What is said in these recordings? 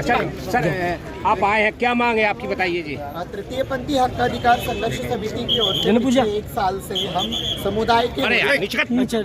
अच्छा सर आप आए हैं क्या मांग है आपकी बताइए जी। तृतीय पंथी हक अधिकार संघर्ष समिति की ओर से एक साल से हम समुदाय अरे के नीचे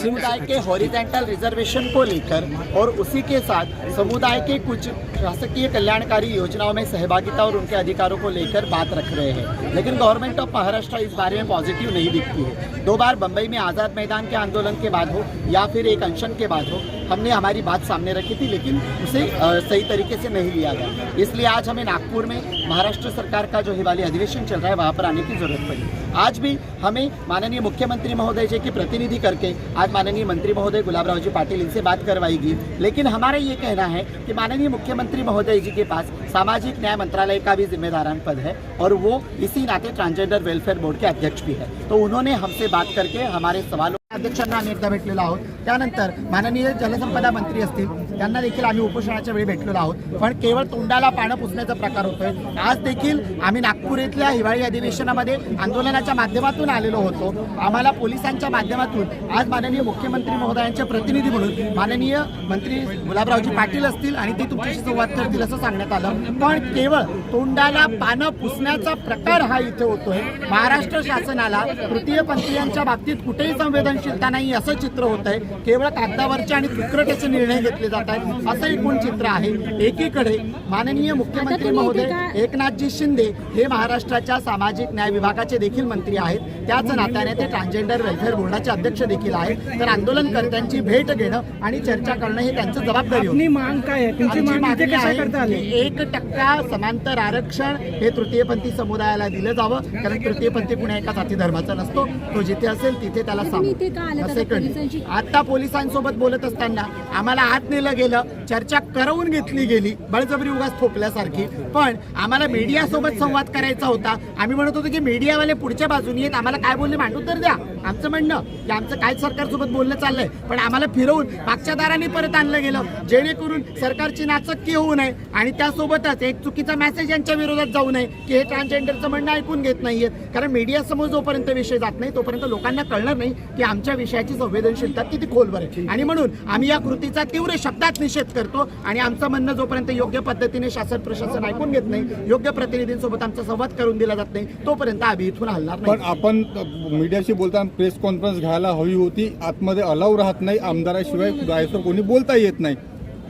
समुदाय के हॉरिजेंटल रिजर्वेशन को लेकर और उसी के साथ समुदाय के कुछ शासकीय कल्याणकारी योजनाओं में सहभागिता और उनके अधिकारों को लेकर बात रख रहे हैं। लेकिन गवर्नमेंट ऑफ़ महाराष्ट्र इस बारे में पॉजिटिव नहीं दिखती है। दो बार बम्बई में आज़ाद मैदान के आंदोलन के बाद हो या फिर एक अनशन के बाद हो हमने हमारी बात सामने रखी थी, लेकिन उसे सही तरीके से नहीं लिया गया। इसलिए आज हमें नागपुर में महाराष्ट्र सरकार का जो हिवाली अधिवेशन चल रहा है, वहाँ पर आने की ज़रूरत पड़ी। आज भी हमें माननीय मुख्यमंत्री महोदय जी की प्रतिनिधि करके, आज माननीय मंत्री महोदय गुलाबराव जी पाटिल इनसे बात करवाएगी। लेकिन हमारा ये कहना है कि माननीय मुख्यमंत्री महोदय जी के पास सामाजिक न्याय मंत्रालय का भी जिम्मेदारान पद है, और वो इसी नाते ट्रांसजेंडर वेलफेयर बोर्ड के अध्यक्ष भी है। तो उन्होंने हमसे बात करके, हमारे सवालों अध्यक्षांना आम्ही एकदा भेटलेलो आहोत. त्यानंतर माननीय जलसंपदा मंत्री असतील त्यांना देखील आम्ही उपोषणाच्या वेळी भेटलेलो आहोत. पण केवळ तोंडाला पानं पुसण्याचा प्रकार होतोय. आज देखील आम्ही नागपूर इथल्या हिवाळी अधिवेशनामध्ये आंदोलनाच्या माध्यमातून आलेलो होतो. आम्हाला पोलिसांच्या माध्यमातून आज माननीय मुख्यमंत्री महोदयांचे प्रतिनिधी म्हणून माननीय मंत्री गुलाबरावजी पाटील असतील आणि ते तुमच्याशी संवाद करतील असं सांगण्यात आलं. पण केवळ तोंडाला पानं पुसण्याचा प्रकार हा इथे होतोय. महाराष्ट्र शासनाला तृतीयपंथीयांच्या बाबतीत कुठेही संवेदनशीलता नाही असं चित्र होत आहे केवळ कागदावरचे आणि तुक्रटेचे निर्णय घेतले जात आहेत. असं एकूण चित्र आहे. एकीकडे माननीय मुख्यमंत्री महोदय एकनाथजी शिंदे हे महाराष्ट्राच्या सामाजिक न्याय विभागाचे देखील मंत्री आहेत. त्याच नात्याने ते ट्रान्सजेंडर वेलफेअर बोर्डाचे अध्यक्ष देखील आहेत. तर आंदोलनकर्त्यांची भेट घेणं आणि चर्चा करणं हे त्यांचं जबाबदारी होती. मांग काय आहे? एक टक्का समांतर आरक्षण हे तृतीयपंथी समुदायाला दिलं जावं. कारण तृतीयपंथी कुण्या एका जाती धर्माचा नसतो. तो जिथे असेल तिथे त्याला आता सेकंड? आता पोलिसांसोबत बोलत असताना आम्हाला आत नेलं गेलं चर्चा करवून घेतली गेली बळजबरी उगाच थोपल्यासारखी. पण आम्हाला मीडियासोबत संवाद करायचा होता. आम्ही म्हणत होतो की मीडियावाले पुढच्या बाजूनी येत आम्हाला काय बोलले मांडून तर द्या. आमचं म्हणणं की आमचं काय सरकारसोबत बोलणं चाललंय पण आम्हाला फिरवून मागच्या दाराने परत आणलं गेलं जेणेकरून सरकारची नाचक्की होऊ नये आणि त्यासोबतच एक चुकीचा मेसेज यांच्या विरोधात जाऊ नये की हे ट्रान्सजेंडरचं म्हणणं ऐकून घेत नाहीयेत. कारण मीडियासमोर जोपर्यंत विषय जात नाही तोपर्यंत लोकांना कळणार नाही की आमच्या विषयाची संवेदनशीलता किती खोलवर आहे. आणि म्हणून आम्ही या कृतीचा तीव्र शब्द शब्दात निषेध करतो आणि आमचं म्हणणं जोपर्यंत योग्य पद्धतीने शासन प्रशासन ऐकून घेत नाही योग्य प्रतिनिधींसोबत आमचा संवाद करून दिला जात नाही तोपर्यंत आम्ही इथून हलणार पण आपण मीडियाशी बोलताना प्रेस कॉन्फरन्स घ्यायला हवी होती आतमध्ये अलाव राहत नाही आमदाराशिवाय बाहेरचं कोणी बोलता येत नाही.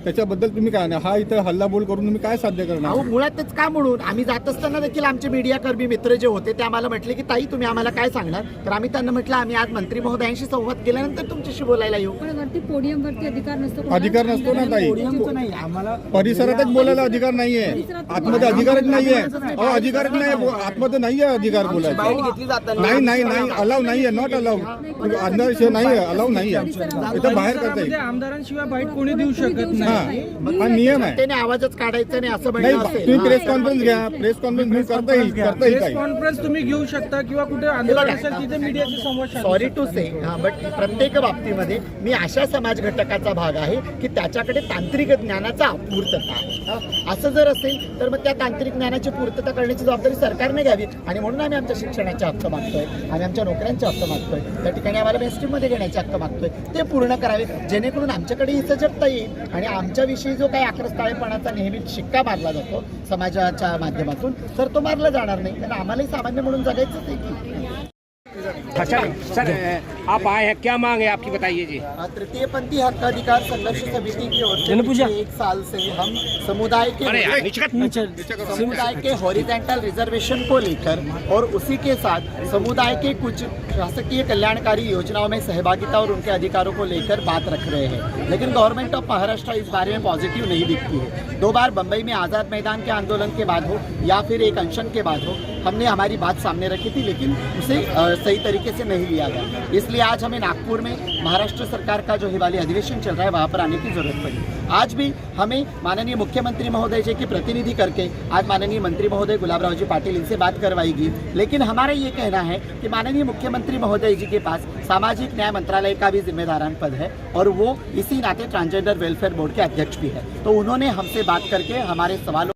त्याच्याबद्दल तुम्ही काय नाही. हा इथं हल्लाबोल करून तुम्ही काय साध्य अहो करणार मुळातच का म्हणून? आम्ही जात असताना देखील आमचे मीडियाकर्मी मित्र जे होते ते आम्हाला म्हटले की ताई तुम्ही आम्हाला काय सांगणार? तर आम्ही त्यांना म्हटलं आम्ही आज मंत्री महोदयांशी संवाद केल्यानंतर तुमच्याशी बोलायला येऊ. पण वरती पोडियम वरती अधिकार नसतो. कोणाला? अधिकार नसतो ना ताई. पोडियमचं नाही. आम्हाला परिसरातच बोलायला अधिकार नाहीये. आतमध्ये अधिकारच नाहीये. अहो अधिकारच नाही. आतमध्ये नाहीये अधिकार बोलायचा. नाही. नाही नाही अलाव नाहीये. नॉट अलाव अंधारशिवाय नाही. अलाव नाहीये. इथं बाहेर करता येईल आमदारांशिवाय बाईट कोणी देऊ शकत नाही. हा नियम आहे. त्याने आवाजच काढायचा नाही असं नाही असेल तुम्ही प्रेस कॉन्फरन्स घ्या प्रेस कॉन्फरन्स घेऊन करता येईल करता येईल प्रेस काही. कॉन्फरन्स तुम्ही घेऊ शकता किंवा कुठे आंदोलन असेल तिथे मीडियाशी संवाद साधू सॉरी. टू से बट प्रत्येक बाबतीमध्ये मी अशा समाज घटकाचा भाग आहे की त्याच्याकडे तांत्रिक ज्ञानाचा अपूर्तता आहे. हा, असं जर असेल तर मग त्या तांत्रिक ज्ञानाची पूर्तता करण्याची जबाबदारी सरकारने घ्यावी. आणि म्हणून आम्ही आमच्या शिक्षणाचे हक्क मागतोय आम्ही आमच्या नोकऱ्यांचे हक्क मागतोय. त्या ठिकाणी आम्हाला मध्ये घेण्याचे हक्क मागतोय. ते पूर्ण करावे जेणेकरून आमच्याकडे ही सजगता येईल आणि आमच्याविषयी जो काही आक्रस्ताळेपणाचा नेहमी शिक्का मारला जातो समाजाच्या माध्यमातून तर तो मारला जाणार नाही. कारण आम्हालाही सामान्य म्हणून जगायचंच आहे की. अच्छा सर आप आए हैं क्या मांग है आपकी बताइए जी। तृतीय पंथी हक अधिकार संघर्ष समिति की ओर से। एक साल से हम समुदाय के समुदाय के हॉरिजेंटल रिजर्वेशन को लेकर और उसी के साथ समुदाय के कुछ शासकीय कल्याणकारी योजनाओं में सहभागिता और उनके अधिकारों को लेकर बात रख रहे हैं। लेकिन गवर्नमेंट ऑफ़ महाराष्ट्र इस बारे में पॉजिटिव नहीं दिखती है। दो बार बम्बई में आज़ाद मैदान के आंदोलन के बाद हो या फिर एक अनशन के बाद हो हमने हमारी बात सामने रखी थी, लेकिन उसे सही तरीके से नहीं लिया गया। इसलिए आज हमें नागपुर में महाराष्ट्र सरकार का जो हिवाली अधिवेशन चल रहा है, वहाँ पर आने की ज़रूरत पड़ी। आज भी हमें माननीय मुख्यमंत्री महोदय जी की प्रतिनिधि करके, आज माननीय मंत्री महोदय गुलाबराव जी पाटिल इनसे बात करवाएगी। लेकिन हमारा ये कहना है कि माननीय मुख्यमंत्री महोदय जी के पास सामाजिक न्याय मंत्रालय का भी जिम्मेदारान पद है, और वो इसी नाते ट्रांसजेंडर वेलफेयर बोर्ड के अध्यक्ष भी है। तो उन्होंने हमसे बात करके हमारे सवालों